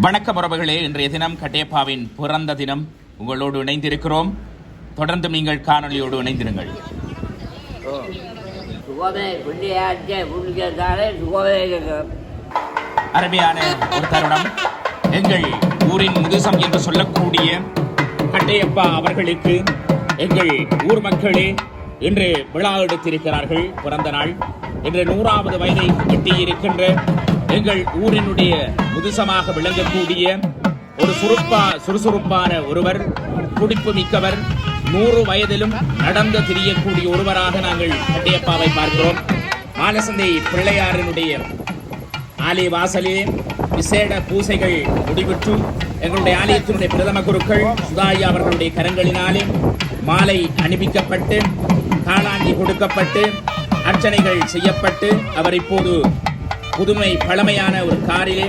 வணக்கம் உறவுகளே. இன்றைய தினம் கட்டேப்பாவின் பிறந்த தினம். உங்களோடு இணைந்திருக்கிறோம். தொடர்ந்து நீங்கள் காணொளியோடு இணைந்திருங்கள். அருமையான ஒரு தருணம். எங்கள் ஊரின் முதுசம் என்று சொல்லக்கூடிய கட்டையப்பா அவர்களுக்கு எங்கள் ஊர் மக்களே இன்று விழா எடுத்திருக்கிறார்கள். பிறந்த நாள். இன்று நூறாவது வயதை எட்டியிருக்கின்ற எங்கள் ஊரினுடைய முதுசமாக விளங்கக்கூடிய ஒரு சுறுப்பா சுறுசுறுப்பான ஒருவர் துடிப்பு மிக்கவர் நூறு வயதிலும் நடந்து திரியக்கூடிய ஒருவராக நாங்கள் கட்டியப்பாவை பார்க்கிறோம். ஆலசந்தை பிள்ளையாரினுடைய ஆலய வாசலிலே விசேட பூசைகள் முடிவுற்று எங்களுடைய ஆலயத்தினுடைய பிரதம குருக்கள் சுதாயா அவர்களுடைய கரங்களினாலே மாலை அணிவிக்கப்பட்டு காலாண்டி கொடுக்கப்பட்டு அர்ச்சனைகள் செய்யப்பட்டு அவர் இப்போது புதுமை பழமையான ஒரு காரிலே.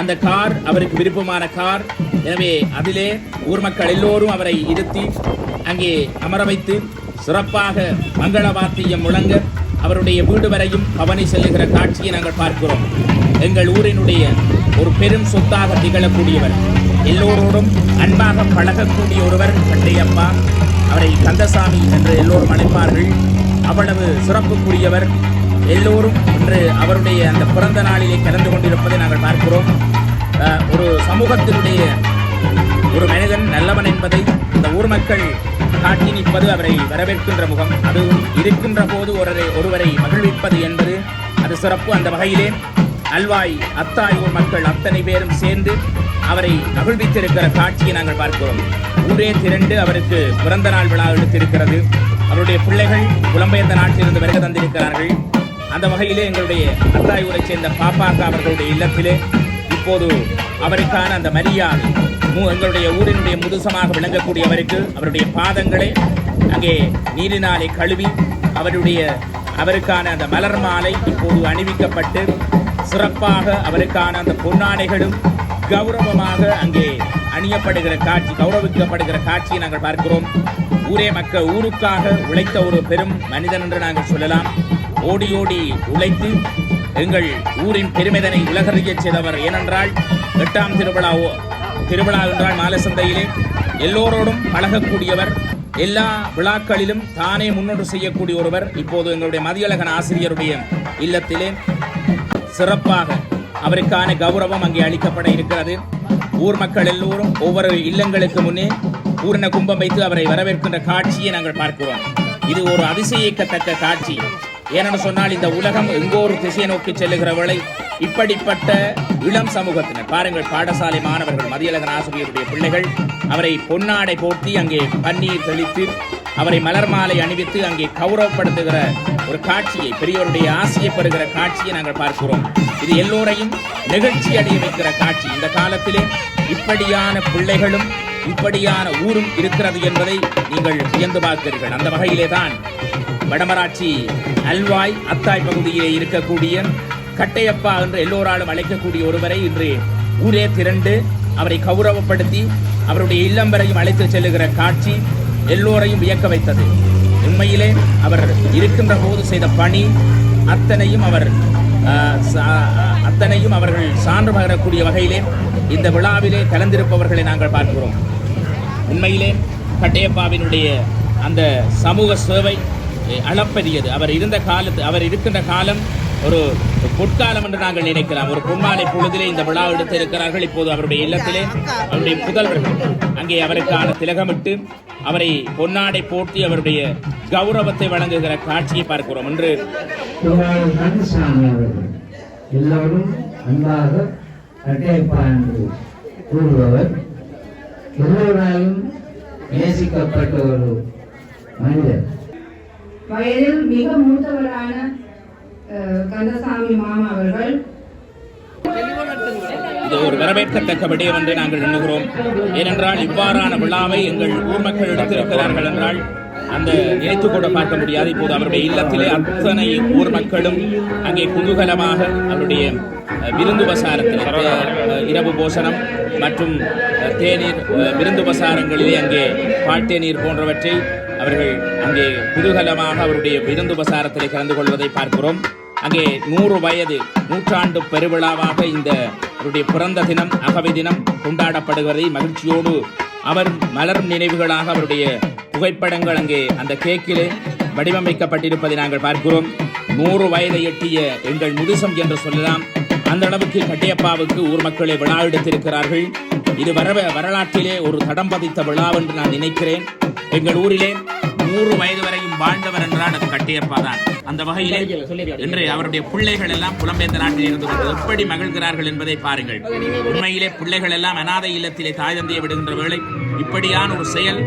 அந்த கார் அவருக்கு விருப்பமான கார். எனவே அதிலே ஊர் மக்கள் எல்லோரும் அவரை இருத்தி அங்கே அமர வைத்து சிறப்பாக மங்கள வாத்தியம் முழங்க அவருடைய வீடு வரையும் பவனி செல்லுகிற காட்சியை நாங்கள் பார்க்கிறோம். எங்கள் ஊரினுடைய ஒரு பெரும் சொத்தாக திகழக்கூடியவர். எல்லோரோடும் அன்பாக பழகக்கூடிய ஒருவர் கண்டையப்பா. அவரை கந்தசாமி என்று எல்லோரும் அழைப்பார்கள். அவ்வளவு சிறப்புக்குரியவர். எல்லோரும் இன்று அவருடைய அந்த பிறந்த நாளிலே கலந்து கொண்டிருப்பதை நாங்கள் பார்க்கிறோம். ஒரு சமூகத்தினுடைய ஒரு மனிதன் நல்லவன் என்பதை இந்த ஊர் மக்கள் காட்டி நிற்பது அவரை வரவேற்கின்ற முகம். அதுவும் இருக்கின்ற போது ஒருவரை ஒருவரை மகிழ்விப்பது என்பது அது சிறப்பு அந்த வகையிலே. அல்வாய் அத்தாய் ஊர் மக்கள் அத்தனை பேரும் சேர்ந்து அவரை மகிழ்வித்திருக்கிற காட்சியை நாங்கள் பார்க்கிறோம். ஊரே திரண்டு அவருக்கு பிறந்த நாள் விழா எடுத்திருக்கிறது. அவருடைய பிள்ளைகள் புலம்பெயர்ந்த நாட்டிலிருந்து வருகை தந்திருக்கிறார்கள். அந்த வகையிலே எங்களுடைய அத்தாயூரை சேர்ந்த பாப்பாக்கா அவர்களுடைய இல்லத்திலே இப்போது அவருக்கான அந்த மரியாதை எங்களுடைய ஊரினுடைய முதுசமாக விளங்கக்கூடியவருக்கு அவருடைய பாதங்களை அங்கே நீரினாலே கழுவி அவருடைய அவருக்கான அந்த மலர் மாலை இப்போது அணிவிக்கப்பட்டு சிறப்பாக அவருக்கான அந்த பொன்னாடைகளும் கௌரவமாக அங்கே அணியப்படுகிற காட்சி கௌரவிக்கப்படுகிற காட்சியை நாங்கள் பார்க்கிறோம். ஊரே மக்கள் ஊருக்காக உழைத்த ஒரு பெரும் மனிதன் என்று நாங்கள் சொல்லலாம். ஓடி ஓடி உழைத்து எங்கள் ஊரின் பெருமிதனை உலகறியச் செய்தவர் ஏனென்றால் எட்டாம் திருவிழா திருவிழா என்றால் மாலசந்தையிலே எல்லோரோடும் பழகக்கூடியவர் எல்லா விழாக்களிலும் தானே முன்னோடு செய்யக்கூடிய ஒருவர் இப்போது எங்களுடைய மதியழகன் ஆசிரியருடைய இல்லத்திலே சிறப்பாக அவருக்கான கௌரவம் அங்கே அளிக்கப்பட இருக்கிறது. ஊர் மக்கள் எல்லோரும் ஒவ்வொரு இல்லங்களுக்கு முன்னே பூரண கும்பம் வைத்து அவரை வரவேற்கின்ற காட்சியை நாங்கள் பார்க்கிறோம். இது ஒரு அதிசயிக்கத்தக்க காட்சி. ஏனென்று சொன்னால் இந்த உலகம் எங்கோ ஒரு திசையை நோக்கி செல்லுகிற வேளை இப்படிப்பட்ட இளம் சமூகத்தினர். பாருங்கள் பாடசாலை மாணவர்கள் மதியழகன் ஆசிரியருடைய பிள்ளைகள் அவரை பொன்னாடை போர்த்தி அங்கே பன்னீர் தெளித்து அவரை மலர் மாலை அணிவித்து அங்கே கௌரவப்படுத்துகிற ஒரு காட்சியை பெரியோருடைய ஆசையை பெறுகிற காட்சியை நாங்கள் பார்க்கிறோம். இது எல்லோரையும் நெகிழ்ச்சி அடைய வைக்கிற காட்சி. இந்த காலத்திலே இப்படியான பிள்ளைகளும் இப்படியான ஊரும் இருக்கிறது என்பதை நீங்கள் வியந்து பார்க்கிறீர்கள். அந்த வகையிலே தான் வடமராட்சி அல்வாய் அத்தாய் பகுதியிலே இருக்கக்கூடிய கட்டையப்பா என்று எல்லோராலும் அழைக்கக்கூடிய ஒருவரை இன்று ஊரே திரண்டு அவரை கௌரவப்படுத்தி அவருடைய இல்லம் வரையும் அழைத்து செல்லுகிற காட்சி எல்லோரையும் வியக்க வைத்தது. உண்மையிலே அவர் இருக்கின்ற போது செய்த பணி அத்தனையும் அவர் அத்தனையும் அவர்கள் சான்று பகரக்கூடிய வகையிலே இந்த விழாவிலே கலந்திருப்பவர்களை நாங்கள் பார்க்கிறோம். உண்மையிலே கட்டையப்பாவினுடைய அந்த சமூக சேவை அளப்பரியது. அவர் இருந்த காலத்து அவர் இருக்கின்ற காலம் ஒரு பொற்காலம் என்று நாங்கள் நினைக்கலாம். ஒரு பொன்மாலை பொழுதிலே இந்த விழா எடுத்து இருக்கிறார்கள் இப்போது அவருடைய இல்லத்திலே அவருடைய புதல்வர்கள் அங்கே அவருக்கான திலகமிட்டு அவரை பொன்னாடை போட்டி அவருடைய கௌரவத்தை வழங்குகிற காட்சியை பார்க்கிறோம். என்று எல்லோரும் அன்பாக கட்டையப்பா என்று கூறுபவர். எல்லோராலும் நேசிக்கப்பட்ட ஒரு மனிதர். வயதில் மிக மூத்தவரான கந்தசாமி மாமா அவர்கள். இது ஒரு வரவேற்கத்தக்க விடயம் என்று நாங்கள் எண்ணுகிறோம். ஏனென்றால் இவ்வாறான விழாவை எங்கள் ஊர் மக்கள் எடுத்திருக்கிறார்கள் என்றால் அந்த நினைத்து கூட பார்க்க முடியாது. இப்போது அவருடைய இல்லத்திலே அத்தனை ஊர் மக்களும் அங்கே குதூகலமாக அவருடைய விருந்துபசாரத்தில் விருந்து இரவு போசனம் மற்றும் தேநீர் விருந்துபசாரங்களிலே விருந்து அங்கே பாட்டேநீர் போன்றவற்றை அவர்கள் அங்கே குதூகலமாக அவருடைய விருந்துபசாரத்தில் கலந்து கொள்வதை பார்க்கிறோம். அங்கே நூறு வயது நூற்றாண்டு பெருவிழாவாக இந்த அவருடைய பிறந்த தினம் அகவை தினம் கொண்டாடப்படுவதை மகிழ்ச்சியோடு அவர் மலரும் நினைவுகளாக அவருடைய புகைப்படங்கள் அங்கே அந்த கேக்கிலே வடிவமைக்கப்பட்டிருப்பதை நாங்கள் பார்க்கிறோம். நூறு வயதை எட்டிய எங்கள் முதுசம் என்று சொல்லலாம். அந்த அளவுக்கு கட்டையப்பாவுக்கு ஊர் மக்களை விழா எடுத்திருக்கிறார்கள். இது வர வரலாற்றிலே ஒரு தடம் பதித்த விழா என்று நான் நினைக்கிறேன். எங்கள் ஊரிலே நூறு வயது வரையும் வாழ்ந்தவர் என்றால் அது கட்டையப்பா தான். அந்த வகையிலே இன்று அவருடைய பிள்ளைகள் எல்லாம் புலம்பெயர்ந்த நாட்டில் இருந்து கொண்டு எப்படி மகிழ்கிறார்கள் என்பதை பாருங்கள். உண்மையிலே பிள்ளைகள் எல்லாம் அனாதை இல்லத்திலே தாய் தந்தையை விடுகின்ற வேளை இப்படியான ஒரு செயல்